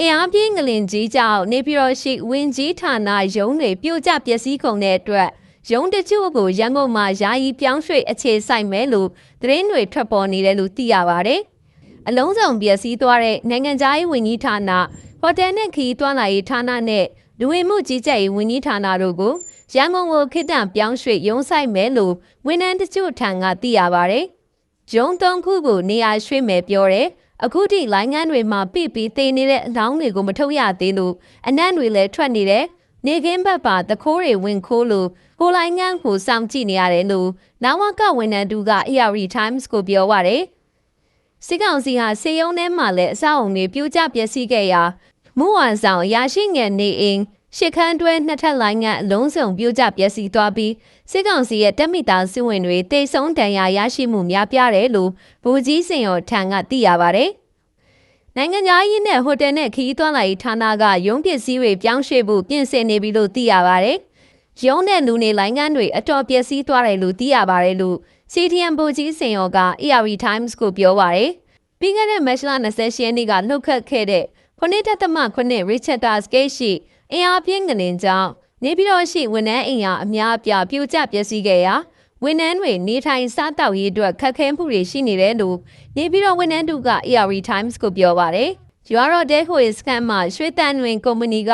အားပြင်းငလင်ကြီးကြောင့်နေပြည်တော်ရှိဝင်းကြီးဌာနရုံးတွေပြိုကျပျက်စီးကုန်တဲ့အတွက်ရုံးတချို့ကိုရန်ကုန်မှာယာယီပြောင်းရွှေ့အခြေစိုက်မယ်လို့သတင်းတွေထွက်ပေါ်နေတယ်လို့သိရပါတယ်။အလုံးစုံပျက်စီးသွားတဲ့နိုင်ငံသားရေးဝန်ကြီးဌာနဟိုတယ်နဲ့ခီးသွမ်းလာရေးဌာနနဲ့လူဝင်မှုကြီးကြပ်ရေးဝန်ကြီးဌာနတို့ကိုရန်ကုန်ကိုခေတ္တပြောင်းရွှေ့ရုံးဆိုင်မယ်လို့ဝန်ထမ်းတချို့ထံကသိရပါတယ်။ရုံးသုံးခုကိုနေရာရွှေ့မယ်ပြောတယ်။ အခုထိလိုင်းငန်းတွေမှာပြပြီးတည်နေတဲ့အလောင်းတွေကိုမထုတ်ရသေးလို့အနံ့တွေလည်းထွက်နေတယ်။နေကင်းဘက်ပါတခိုးတွေဝင်ခိုးလို့ကိုလိုင်းငန်းကိုစောင့်ကြည့်နေရတယ်လို့နာဝကဝန်ထမ်းတူက ARD Times ကိုပြောပါရယ်။စစ်ကောင်စီဟာစေယုံထဲမှာလည်းအဆောက်အုံတွေပြိုကျပျက်စီးခဲ့ရာမူဝန်ဆောင်ရရှိငယ်နေအိမ် ရှစ်ခန်းတွဲနှစ်ထပ်လိုင်းကအလုံးစုံပြိုကျပျက်စီးသွားပြီးစစ်ကောင်စီရဲ့တက်မိသားစုဝင်တွေတိတ်ဆုံးတန်ရာရရှိမှုများပြားတယ်လို့ဗိုလ်ကြီးစင်ရောထံကသိရပါဗျ။နိုင်ငံသားရေးနဲ့ဟိုတယ်နဲ့ခီးသွွားလာရေးဌာနကရုံးပစ္စည်းတွေပြောင်းရွှေ့ဖို့ပြင်ဆင်နေပြီလို့သိရပါဗျ။ရုံးနဲ့လူနေလိုင်းကန်းတွေအတော်ပျက်စီးသွားတယ်လို့သိရပါတယ်လို့ CTM ဗိုလ်ကြီးစင်ရောက ARD Times ကိုပြောပါရယ်။ပြီးခဲ့တဲ့မတ်လ28ရက်နေ့ကလှုပ်ခတ်ခဲ့တဲ့ခုနှစ်တသမခုနှစ် Richard Tasgate ရှိ အင်အားပြင်းငလင်ကြောင့်နေပြည်တော်ရှိဝန်ထမ်းအိမ်ယာအများအပြားပြိုကျပျက်စီးခဲ့ရာဝန်ထမ်းတွေနေထိုင်စားတောက်ရေးအတွက်ခက်ခဲမှုတွေရှိနေတယ်လို့နေပြည်တော်ဝန်ထမ်းတို့က AR Times ကိုပြောပါတယ်။ရွာတော်တဲဟိုစကန်မှာရွှေတန်တွင်ကုမ္ပဏီက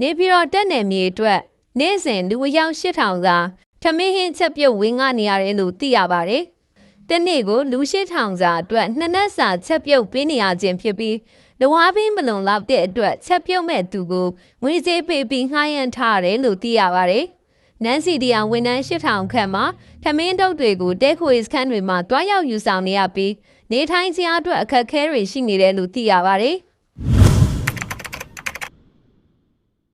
နေပြည်တော်တက်နယ်မြေအတွက်နေ့စဉ်လူအယောက်8000သာထမင်းဟင်းချက်ပြုတ်ဝင်းကနေရတယ်လို့သိရပါတယ်။တနေ့ကိုလူ8000စာအတွက်နှစ်နက်စာချက်ပြုတ်ပေးနေရခြင်းဖြစ်ပြီး လဝါပင်းမလုံလောက်တဲ့အတွက်ချက်ပြုတ်မဲ့သူကိုငွေကြေးပေးပြီးငှားရမ်းထားတယ်လို့သိရပါတယ်။နန်စီဒီယာဝန်ထမ်း8000ခန့်မှာထမင်းတုပ်တွေကိုတဲခွေစခန်းတွေမှာတွားရောက်ယူဆောင်နေရပြီးနေထိုင်ခြင်းအတွက်အခက်အခဲတွေရှိနေတယ်လို့သိရပါတယ်။